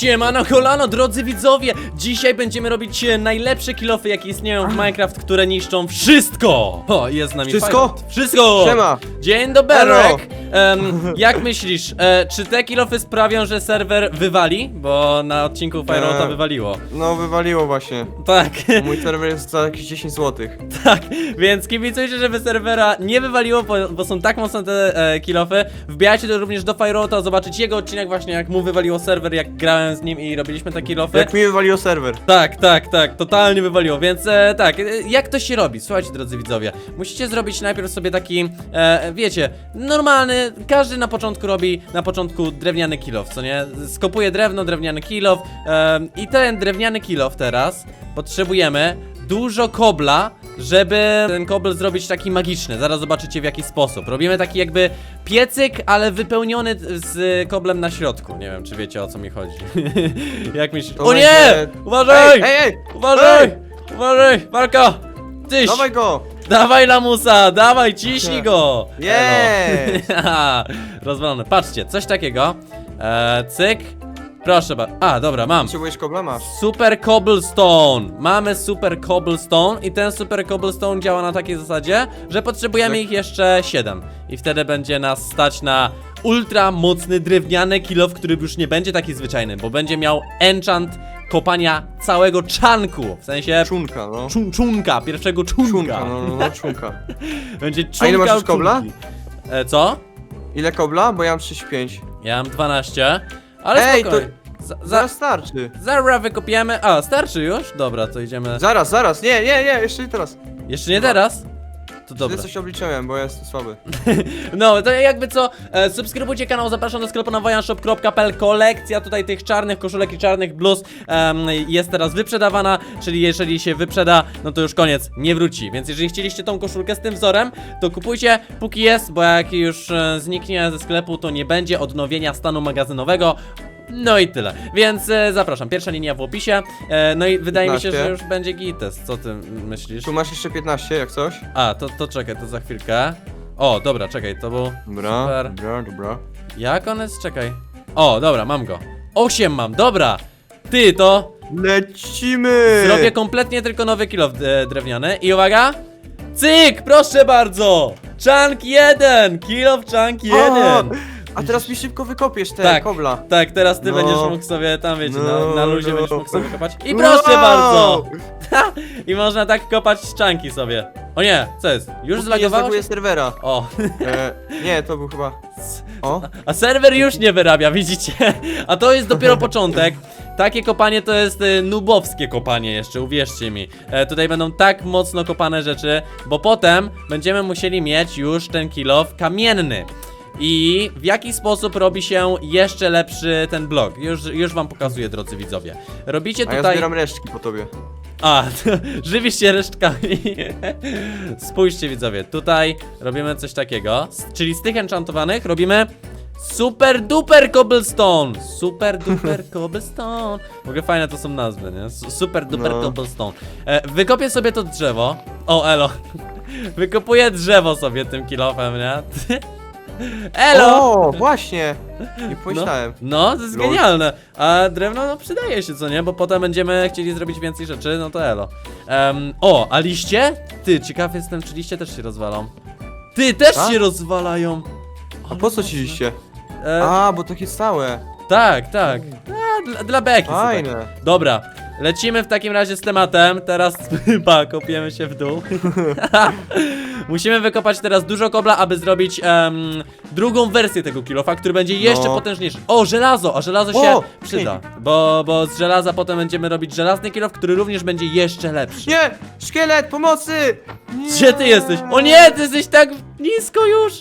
Siemano kolano, drodzy widzowie! Dzisiaj będziemy robić e, najlepsze kilofy, jakie istnieją w Minecraft, które niszczą wszystko! O, jest z nami Wszystko? Pirate. Wszystko! Siema. Dzień doberek! Em, jak myślisz, e, czy te kilofy sprawią, że serwer wywali? Bo na odcinku Firewalka Eee. wywaliło. No wywaliło właśnie. Tak, Mój serwer jest za jakieś 10 zł. tak, więc kibicujcie, żeby serwera nie wywaliło, bo, bo są tak mocne te e, kilofy. Wbijajcie do, również do Firewalka, zobaczyć jego odcinek właśnie, jak mu wywaliło serwer, jak grałem z nim i robiliśmy te kilofy. Jak mi wywaliło serwer. Tak, tak, tak, totalnie wywaliło, więc e, tak, e, jak to się robi? Słuchajcie, drodzy widzowie, musicie zrobić najpierw sobie taki, e, wiecie, normalny, każdy na początku robi na początku drewniany kilof, co nie? Skopuje drewno, drewniany kilof e, i ten drewniany kilof teraz potrzebujemy dużo kobla, żeby ten kobel zrobić taki magiczny. Zaraz zobaczycie w jaki sposób. Robimy taki jakby piecyk, ale wypełniony z koblem na środku. Nie wiem, czy wiecie o co mi chodzi. Jak myślisz? O nie! Uważaj! Ej, ej, ej! Uważaj! Uważaj! Walka! Tyś! Dawaj go! Dawaj lamusa! Dawaj, ciśnij go! Jest! Elo. Rozwalone. Patrzcie, coś takiego. E, cyk. Proszę bardzo. A, dobra, mam. Potrzebujesz kobla? Masz. Super Cobblestone! Mamy Super Cobblestone i ten Super Cobblestone działa na takiej zasadzie, że potrzebujemy ich jeszcze 7 i wtedy będzie nas stać na ultra mocny drewniany kilof, który już nie będzie taki zwyczajny, bo będzie miał enchant kopania całego czanku, w sensie Czunka, no. czun czunka, pierwszego czunka. Czunka, no, no, no czunka. Będzie czunka A ile masz już od kobla? czunki. E, co? Ile kobla? Bo ja mam 35. Ja mam 12, ale Ej, to- spokojnie. Za, za, Zaraz starczy. zaraz wykopiemy. A, starczy już? Dobra, to idziemy. Zaraz, zaraz. Nie, nie, nie, jeszcze nie teraz. Jeszcze nie teraz? To dobra. coś obliczyłem, bo ja jestem słaby. No, to jakby co, e, subskrybujcie kanał, zapraszam do sklepu na wojanshop.pl Kolekcja tutaj tych czarnych koszulek i czarnych bluz em, jest teraz wyprzedawana, czyli jeżeli się wyprzeda, no to już koniec, nie wróci. Więc jeżeli chcieliście tą koszulkę z tym wzorem, to kupujcie póki jest, bo jak już e, zniknie ze sklepu, to nie będzie odnowienia stanu magazynowego. No i tyle. Więc e, zapraszam, pierwsza linia w opisie. E, no i wydaje mi się, 15. że już będzie gites. Co ty myślisz? Tu masz jeszcze 15, jak coś. A, to, to czekaj, to za chwilkę. O, dobra, czekaj, to był. Dobra, Super. dobra, dobra. Jak on jest? Czekaj. O, dobra, mam go. Osiem mam, dobra. Ty, to Lecimy! zrobię kompletnie tylko nowy kilof e, drewniany. I uwaga. Cyk, proszę bardzo. Chunk 1, kilof chunk 1. A teraz mi szybko wykopiesz te Tak. kobla. Tak, teraz ty No. będziesz mógł sobie tam, wiecie, na, No, na luzie no. będziesz mógł sobie kopać. I proszę Wow! bardzo. I można tak kopać czanki sobie. O nie, co jest? Już Póki nie zlagowało się? serwera. O, E, nie, to był chyba... O, A serwer już nie wyrabia, widzicie? A to jest dopiero początek. Takie kopanie to jest e, nubowskie kopanie jeszcze, uwierzcie mi. E, tutaj będą tak mocno kopane rzeczy, bo potem będziemy musieli mieć już ten kilof kamienny. I w jaki sposób robi się jeszcze lepszy ten blok? Już, już wam pokazuję, drodzy widzowie. Robicie a ja tutaj... zbieram resztki po tobie. A, żywisz się resztkami. Spójrzcie widzowie, tutaj robimy coś takiego, czyli z tych enchantowanych robimy super duper cobblestone. Super duper cobblestone. W ogóle fajne to są nazwy, nie? Super duper No. cobblestone. E, wykopię sobie to drzewo. O, elo. Wykopuję drzewo sobie tym kilofem, nie? Elo! O, właśnie! Nie pomyślałem. No, to jest Lol. genialne. A drewno, no przydaje się, co nie? Bo potem będziemy chcieli zrobić więcej rzeczy, no to elo. Em, o, a liście? Ty, ciekaw jestem, czy liście też się rozwalą. Ty, też A? się rozwalają. A po co ci liście? E, A, bo takie stałe. tak, tak. A, dla, dla beki. Fajne. Dobra, lecimy w takim razie z tematem. Teraz chyba kopiemy się w dół. Musimy wykopać teraz dużo kobla, aby zrobić em, drugą wersję tego kilofa, który będzie jeszcze No. potężniejszy. O, żelazo! A żelazo się O, przyda. Bo, bo z żelaza potem będziemy robić żelazny kilof, który również będzie jeszcze lepszy. Nie! Szkielet, pomocy! Nie. Gdzie ty jesteś? O nie, ty jesteś tak nisko już!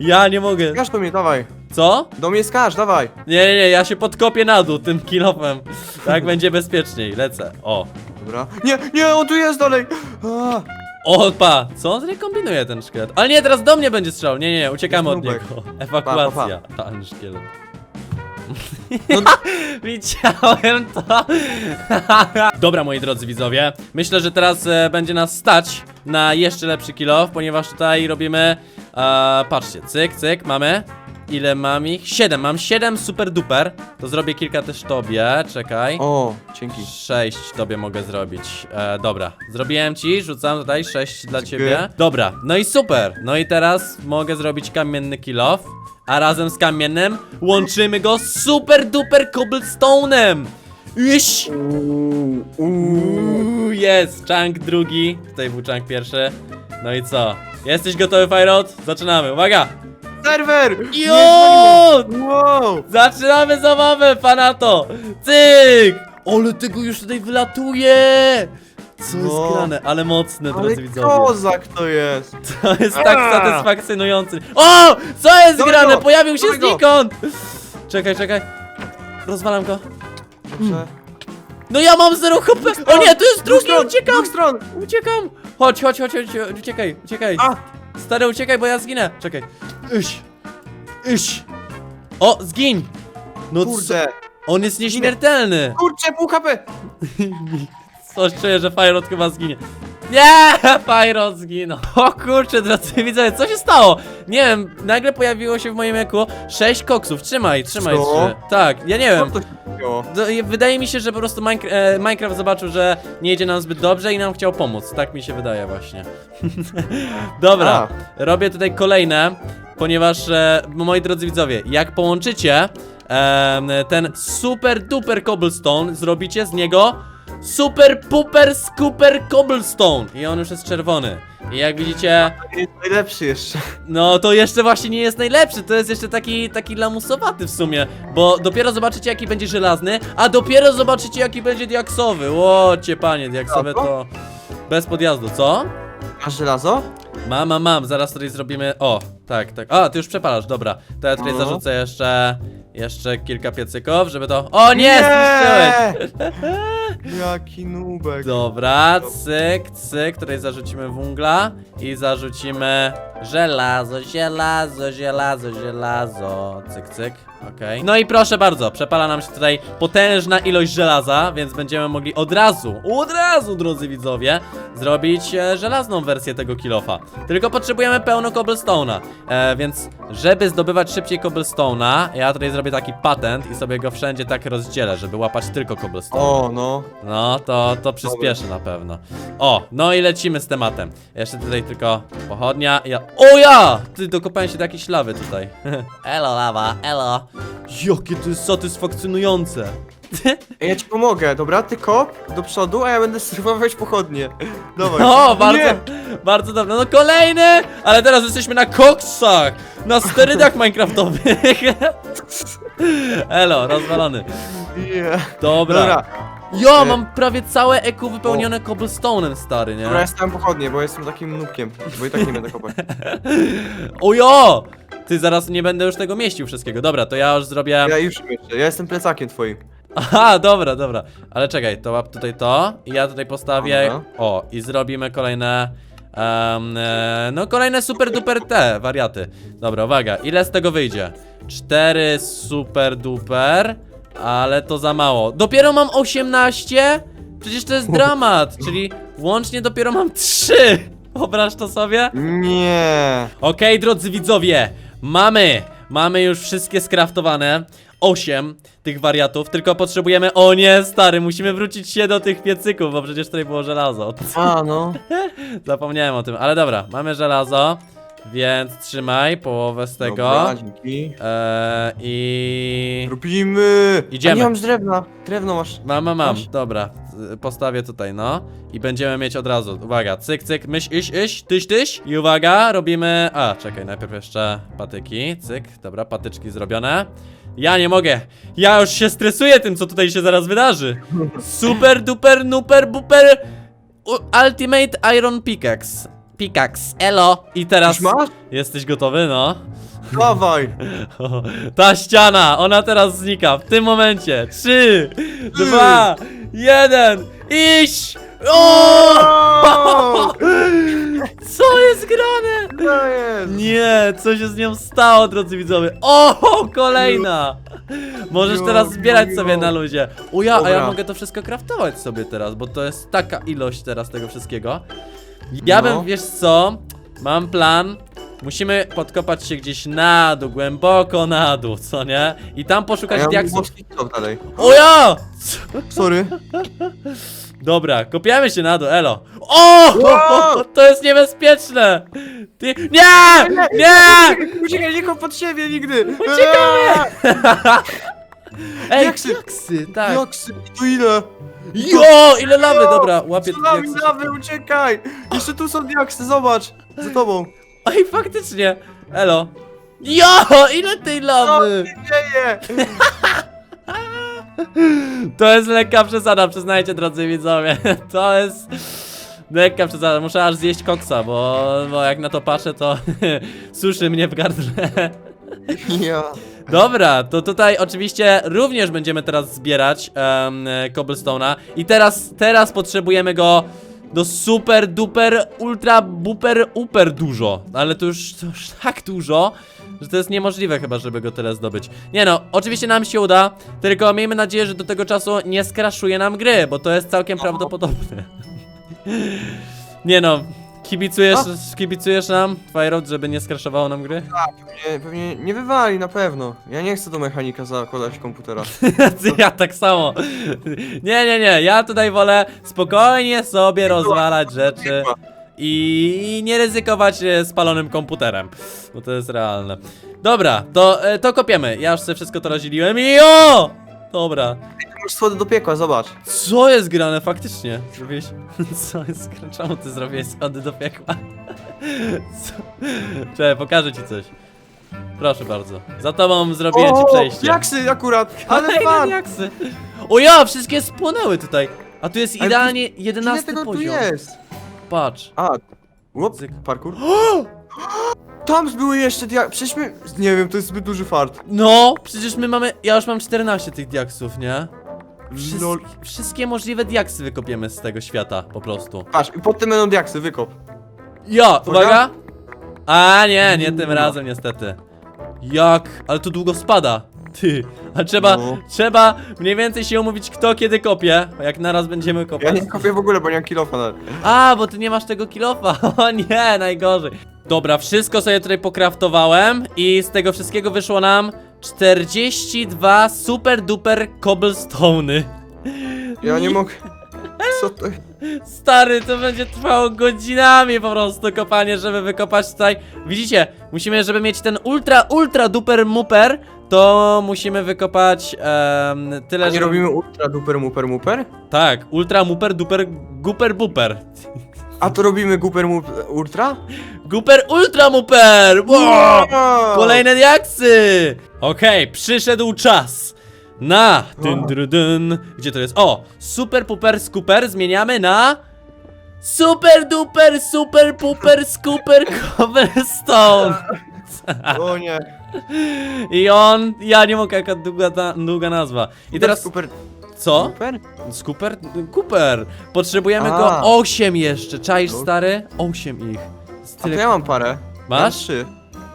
Ja nie mogę. Skaż do mnie, dawaj. Co? Do mnie skaż, dawaj. Nie, nie, nie, ja się podkopię na dół tym kilofem. Tak będzie bezpieczniej. Lecę. O. Dobra. Nie, nie, on tu jest dalej. A, Opa, co on tutaj kombinuje ten szkielet? Ale nie, teraz do mnie będzie strzelał. Nie, nie, nie, uciekamy od Jest nubek. niego. Ewakuacja. Pan szkielet. No, Widziałem to. Dobra, moi drodzy widzowie. Myślę, że teraz e, będzie nas stać na jeszcze lepszy kill off, ponieważ tutaj robimy. E, patrzcie, cyk, cyk, mamy. Ile mam ich? Siedem, mam siedem super duper. To zrobię kilka też tobie, czekaj. O, dzięki. Sześć tobie mogę zrobić. E, dobra, zrobiłem ci, rzucam tutaj sześć dla ciebie. Dobra, no i super. No i teraz mogę zrobić kamienny kill off. A razem z kamiennym łączymy go z super duper cobblestone'em. Iś! Uuu, jest, chunk drugi. Tutaj był chunk pierwszy. No i co? Jesteś gotowy, Firot? Zaczynamy, uwaga! Serwer! Jo! Wow! Zaczynamy zabawę, fanato! Cyk! Ale tego już tutaj wylatuje! Co jest No. grane? Ale mocne, Ale drodzy widzowie. kozak to jest! To jest tak A! satysfakcjonujący. O! Co jest Dawaj grane? go! Pojawił się Dawaj go! znikąd! Czekaj, czekaj. Rozwalam go. Dobrze. No ja mam 0 HP! O nie, tu jest drugi! stron, Uciekam! dwóch stron! Uciekam! Chodź, chodź, chodź, chodź, uciekaj, uciekaj. A! Stary, uciekaj, bo ja zginę. Czekaj. Iś. Iś. O, zgiń! No co? Kurde! On jest nieśmiertelny! Kurczę, pół HP! Coś czuję, że Firot chyba zginie. Nie! Firot zginął. O kurczę, drodzy widzowie, co się stało? Nie wiem, nagle pojawiło się w moim eku 6 koksów. Trzymaj, trzymaj Co? trzy. Tak, ja nie wiem. To się? Do- i Wydaje mi się, że po prostu Minecraft, e, Minecraft zobaczył, że nie idzie nam zbyt dobrze i nam chciał pomóc. Tak mi się wydaje właśnie. Dobra, A. robię tutaj kolejne, ponieważ, e, moi drodzy widzowie, jak połączycie em, ten super duper cobblestone, zrobicie z niego super puper scooper cobblestone i on już jest czerwony. I jak widzicie, Jest najlepszy jeszcze. no to jeszcze właśnie nie jest najlepszy, to jest jeszcze taki, taki lamusowaty w sumie, bo dopiero zobaczycie jaki będzie żelazny, a dopiero zobaczycie jaki będzie diaksowy. Łocie panie, diaksowe to bez podjazdu, co? Masz żelazo? Mam, mam, mam, zaraz tutaj zrobimy, o, tak, tak, a, ty już przepalasz, dobra, to ja tutaj No. zarzucę jeszcze, jeszcze kilka piecyków, żeby to, o nie, zniszczyłeś! Jaki nubek. Dobra, cyk, cyk, tutaj zarzucimy wungla i zarzucimy żelazo, żelazo, żelazo, żelazo, cyk, cyk, okej. No i proszę bardzo, przepala nam się tutaj potężna ilość żelaza, więc będziemy mogli od razu, od razu, drodzy widzowie, zrobić e, żelazną wersję tego kilofa. Tylko potrzebujemy pełno cobblestone'a, e, więc żeby zdobywać szybciej cobblestone'a, ja tutaj zrobię taki patent i sobie go wszędzie tak rozdzielę, żeby łapać tylko cobblestone. O, no. No, to, to przyspieszy na pewno. O, no i lecimy z tematem. Jeszcze tutaj tylko pochodnia. Ja... O ja! Ty dokopałem się do jakiejś lawy tutaj. elo lawa, elo. Jakie to jest satysfakcjonujące. Ej, ja ci pomogę, dobra? Ty kop do przodu, a ja będę serwować pochodnie. Dawaj. No, bardzo, Nie. bardzo dobrze. No kolejny! Ale teraz jesteśmy na koksach! Na sterydach minecraftowych. elo, rozwalony. Nie. Dobra. Dobra, Jo, E. mam prawie całe EQ wypełnione cobblestone'em, stary, nie? dobra, ja stałem pochodnie, bo jestem takim nubkiem, bo i tak nie będę kopać. Ojo! Ty zaraz nie będę już tego mieścił wszystkiego. Dobra, to ja już zrobię. Ja już jeszcze, ja jestem plecakiem twoim. Aha, dobra, dobra. Ale czekaj, to łap tutaj to. I ja tutaj postawię. Dobra. O, i zrobimy kolejne. em, e, no, kolejne super duper te wariaty. Dobra, uwaga, ile z tego wyjdzie? Cztery super duper, ale to za mało. Dopiero mam 18? Przecież to jest dramat, czyli łącznie dopiero mam 3. Wyobraź to sobie? Nie. Okej, drodzy widzowie, mamy, mamy już wszystkie skraftowane. 8 tych wariatów, tylko potrzebujemy. O nie, stary, musimy wrócić się do tych piecyków, bo przecież tutaj było żelazo. A, no. Zapomniałem o tym, ale dobra, mamy żelazo, więc trzymaj połowę z tego. Dobra, dzięki. Eee, I. Robimy. Idziemy. A nie mam już drewna. Drewno masz. Mam, mam, mam. Masz? Dobra, postawię tutaj, no. I będziemy mieć od razu. Uwaga, cyk, cyk, myśl, iś, iś, tyś, tyś. I uwaga, robimy. A, czekaj, najpierw jeszcze patyki. Cyk, dobra, patyczki zrobione. Ja nie mogę. Ja już się stresuję tym, co tutaj się zaraz wydarzy. Super, duper, nuper, buper. u- Ultimate Iron Pickaxe. Pickaxe, elo. I teraz. Już masz? Jesteś gotowy, no? Dawaj. Ta ściana, ona teraz znika w tym momencie. Trzy, dwa, jeden, iść! O! Co jest grane? To jest. Nie, co się z nią stało, drodzy widzowie? O, kolejna! Możesz teraz zbierać sobie na luzie. O ja, a ja Dobra. mogę to wszystko craftować sobie teraz, bo to jest taka ilość teraz tego wszystkiego. Ja No. bym, wiesz co, mam plan, musimy podkopać się gdzieś na dół, głęboko na dół, co nie? I tam A poszukać ja mam diaksów. dalej. O ja! Sorry. Dobra, kopiamy się na dół, elo. O! Wow! To jest niebezpieczne! Ty... Nie! Nie! Uciekaj, nie kop pod siebie nigdy! Uciekamy! Ej, Diaksy! diaksy, tak. Jak sy- tu ile? Jo, ile lawy, dobra, łapię Tsunami diaksy. lawy, uciekaj! Jeszcze tu są diaksy, zobacz! Za tobą! Ej, faktycznie, elo. Jo, ile tej Co lawy! się dzieje? To jest lekka przesada, przyznajcie drodzy widzowie. To jest lekka przesada. Muszę aż zjeść koksa, bo, bo jak na to patrzę, to suszy mnie w gardle. Ja. Dobra, to tutaj oczywiście również będziemy teraz zbierać um, cobblestone'a i teraz, teraz potrzebujemy go do super duper ultra buper uper dużo, ale to już, to już tak dużo, że to jest niemożliwe chyba, żeby go tyle zdobyć. Nie no, oczywiście nam się uda, tylko miejmy nadzieję, że do tego czasu nie skraszuje nam gry, bo to jest całkiem prawdopodobne. Nie no, kibicujesz, kibicujesz nam, Fireout, żeby nie skraszowało nam gry? Pewnie, pewnie nie wywali na pewno. Ja nie chcę do mechanika zakładać komputera. Ja tak samo. Nie, nie, nie. Ja tutaj wolę spokojnie sobie rozwalać rzeczy i nie ryzykować e, spalonym komputerem. Bo to jest realne. Dobra, to, e, to kopiemy. Ja już sobie wszystko to rozdzieliłem i o! Dobra. Masz schody do piekła, zobacz. Co jest grane faktycznie? Zrobiłeś. Co jest grane? Czemu ty zrobiłeś schody do piekła? Co? Czekaj, pokażę ci coś. Proszę bardzo. Za tobą zrobiłem ci przejście. diaksy akurat! Ale Kolejne fan! diaksy. O ja, wszystkie spłonęły tutaj. A tu jest Ale idealnie Ile 11 tego tu poziom. jest? Patrz. A, łop, Zyk. parkour. Tam były jeszcze diaksy. Przecież my... Nie wiem, to jest zbyt duży fart. No, przecież my mamy. Ja już mam 14 tych diaksów, nie? Wszyst... Lol. Wszystkie możliwe diaksy wykopiemy z tego świata, po prostu. Patrz, i potem będą diaksy, wykop. Ja, uwaga! A nie, nie tym No. razem niestety. Jak? Ale to długo spada. Ty, a trzeba, No. trzeba mniej więcej się umówić kto kiedy kopie, bo jak naraz będziemy Ja kopać. nie kopię w ogóle, bo nie mam kilofa nawet. A, bo ty nie masz tego kilofa. O nie, najgorzej. Dobra, wszystko sobie tutaj pokraftowałem i z tego wszystkiego wyszło nam 42 super duper cobblestone'y. Ja nie mogę. Co to? Stary, to będzie trwało godzinami po prostu kopanie, żeby wykopać tutaj. Widzicie, musimy, żeby mieć ten ultra, ultra duper muper, to musimy wykopać em, tyle, nie robimy ultra duper muper muper? Tak, ultra muper duper guper buper. A to robimy guper muper ultra? Guper ultra muper! Wow! Wow! Kolejne diaksy! Okej, przyszedł czas na dyn, O. dyn, dyn. Gdzie to jest? O! Super puper scooper zmieniamy na Super duper super puper scooper cobblestone O nie. I on, ja nie mogę jaka długa, ta, długa nazwa I teraz, co? Super? Scooper? Cooper Potrzebujemy A. go 8 jeszcze, czaisz No. stary? 8 ich Jest A to tyle- ja mam parę. Ja mam Masz? trzy.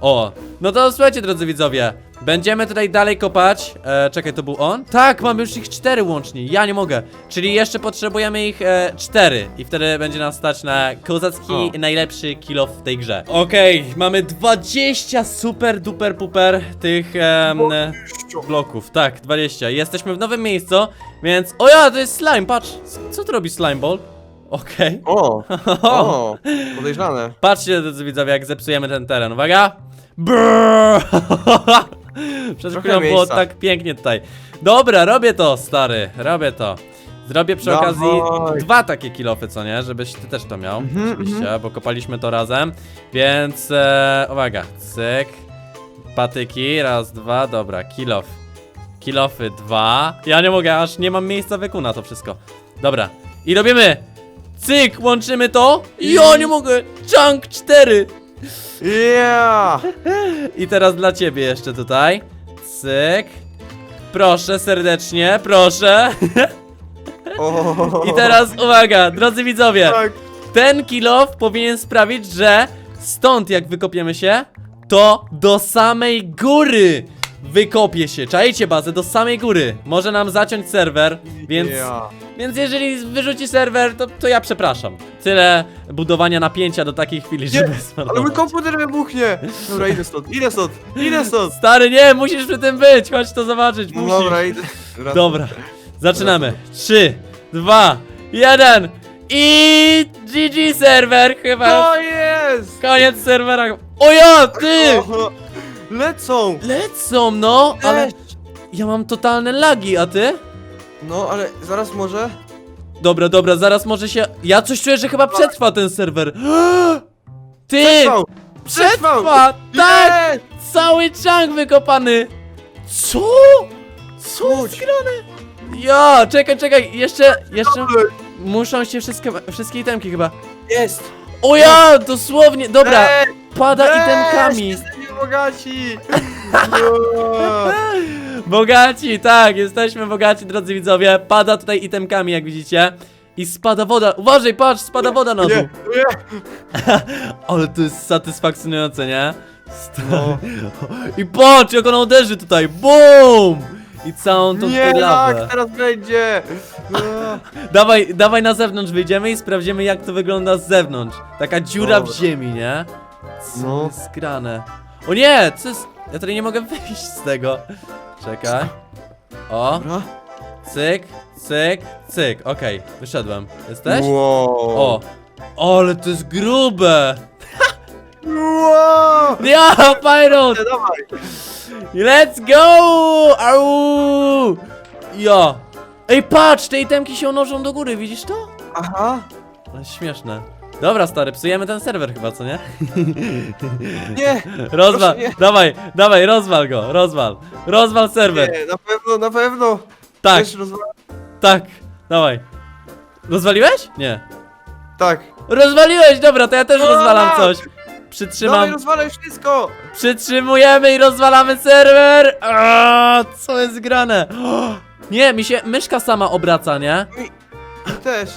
O, no to słuchajcie drodzy widzowie Będziemy tutaj dalej kopać e, Czekaj, to był on? Tak, mamy już ich cztery łącznie Ja nie mogę Czyli jeszcze potrzebujemy ich e, cztery I wtedy będzie nam stać na kozacki O. najlepszy kill w tej grze Okej, mamy 20 super duper puper Tych e, bloków Tak, 20 Jesteśmy w nowym miejscu Więc, o ja, to jest slime, patrz Co to robi slime ball? Okej O! O! Podejrzane. Patrzcie, drodzy widzowie, jak zepsujemy ten teren. Uwaga! Brrr! Przed Trochę chwilą było miejsca. tak pięknie tutaj. Dobra, robię to, stary, robię to. Zrobię przy Dawaj. okazji dwa takie kilofy, co nie? Żebyś ty też to miał, Mhm, oczywiście, bo kopaliśmy to razem. Więc, e, uwaga, cyk. Patyki, raz, dwa, dobra, kilof. Kilofy, dwa. Ja nie mogę, aż nie mam miejsca wyku na to wszystko. Dobra, i robimy Cyk, łączymy to. Ja nie mogę. Chunk 4. Yeah! I teraz dla ciebie jeszcze tutaj. Cyk. Proszę serdecznie, proszę. O! I teraz uwaga, drodzy widzowie. Tak. Ten kilof powinien sprawić, że stąd jak wykopiemy się, to do samej góry wykopie się. Czajcie bazę do samej góry. Może nam zaciąć serwer, więc Yeah. Więc jeżeli wyrzuci serwer, to, to ja przepraszam. Tyle budowania napięcia do takiej chwili, Nie, żeby Ale mój komputer wybuchnie! Dobra, idę stąd, idę stąd, idę stąd! Stary, nie, musisz przy tym być, chodź to zobaczyć, No musisz. dobra, idę. Wracam. Dobra, zaczynamy. 3, 2, 1 i GG serwer chyba. To jest! Koniec serwera. O ja, ty! Oho, Lecą! Lecą, no, ale Cześć. ja mam totalne lagi, a ty? No, ale zaraz może... Dobra, dobra, zaraz może się... Ja coś czuję, że chyba przetrwa ten serwer. Ty! Przetrwał! Przetrwa! Tak! Jest! Cały chunk wykopany! Co? Co jest Chodź. grane? Ja, czekaj, czekaj, jeszcze, jeszcze muszą się wszystkie, wszystkie itemki chyba. Jest! O ja, dosłownie, dobra, Ej, pada itemkami. Jesteśmy bogaci! No. Bogaci, tak, jesteśmy bogaci, drodzy widzowie. Pada tutaj itemkami, jak widzicie. I spada woda. Uważaj, patrz, spada woda na dół. Nie, nie! Ale to jest satysfakcjonujące, nie? Sta- No. I patrz, jak ona uderzy tutaj. BUM! I całą tą Nie, tutaj lawę. jak teraz będzie! Dawaj, dawaj na zewnątrz wyjdziemy i sprawdzimy jak to wygląda z zewnątrz. Taka dziura w Dobra. ziemi, nie? Co No. jest grane? O nie, co jest? Ja tutaj nie mogę wyjść z tego. Czekaj. O, Dobra. cyk, cyk, cyk. Okej, wyszedłem. Jesteś? Wow. O, ale to jest grube. Wow. Ja! Dawaj! Let's go! Au! Ja. Ej, patrz, te itemki się unożą do góry, widzisz to? Aha! Ale śmieszne. Dobra, stary, psujemy ten serwer chyba, co nie? Nie! Rozwal, Proszę nie. dawaj, dawaj, rozwal go, rozwal. Rozwal serwer. Nie, na pewno, na pewno! Tak, Też rozwa- tak, dawaj. Rozwaliłeś? Nie. Tak. Rozwaliłeś, dobra, to ja też Tak. rozwalam coś. Dawaj, Przytrzymam, rozwalaj wszystko! przytrzymujemy i rozwalamy serwer. Aaaa, co jest grane? Nie, mi się myszka sama obraca, nie? Ty też.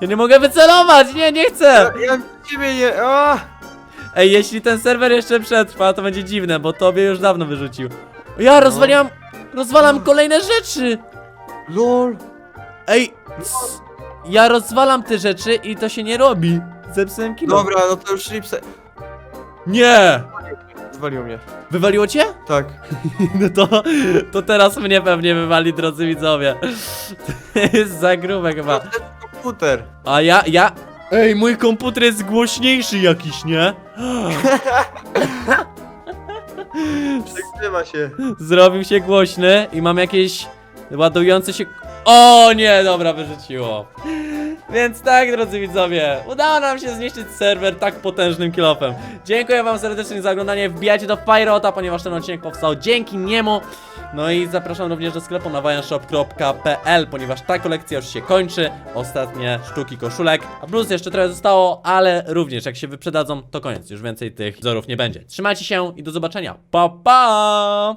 Ja nie mogę wycelować, nie, nie chcę. Ja, ja ciebie nie... A! Ej, jeśli ten serwer jeszcze przetrwa, to będzie dziwne, bo tobie już dawno wyrzucił. Ja rozwaliłam, rozwalam kolejne rzeczy. LOL! Ej, c- ja rozwalam te rzeczy i to się nie robi. Zepsułem kilo. Dobra, no to już Ripse... Nie! Zwalił mnie. Wywaliło cię? Tak. No to, to teraz mnie pewnie wywali, drodzy widzowie. To jest za grube chyba. To jest komputer. A ja, ja... Ej, mój komputer jest głośniejszy jakiś, nie? Przegrywa się. Zrobił się głośny i mam jakieś ładujące się... O nie, dobra, wyrzuciło. Więc tak, drodzy widzowie, udało nam się zniszczyć serwer tak potężnym kilofem. Dziękuję wam serdecznie za oglądanie, wbijajcie do Firota, ponieważ ten odcinek powstał dzięki niemu. No i zapraszam również do sklepu na wajanshop.pl, ponieważ ta kolekcja już się kończy. Ostatnie sztuki koszulek, a plus jeszcze trochę zostało, ale również jak się wyprzedadzą, to koniec. Już więcej tych wzorów nie będzie. Trzymajcie się i do zobaczenia. Pa, pa!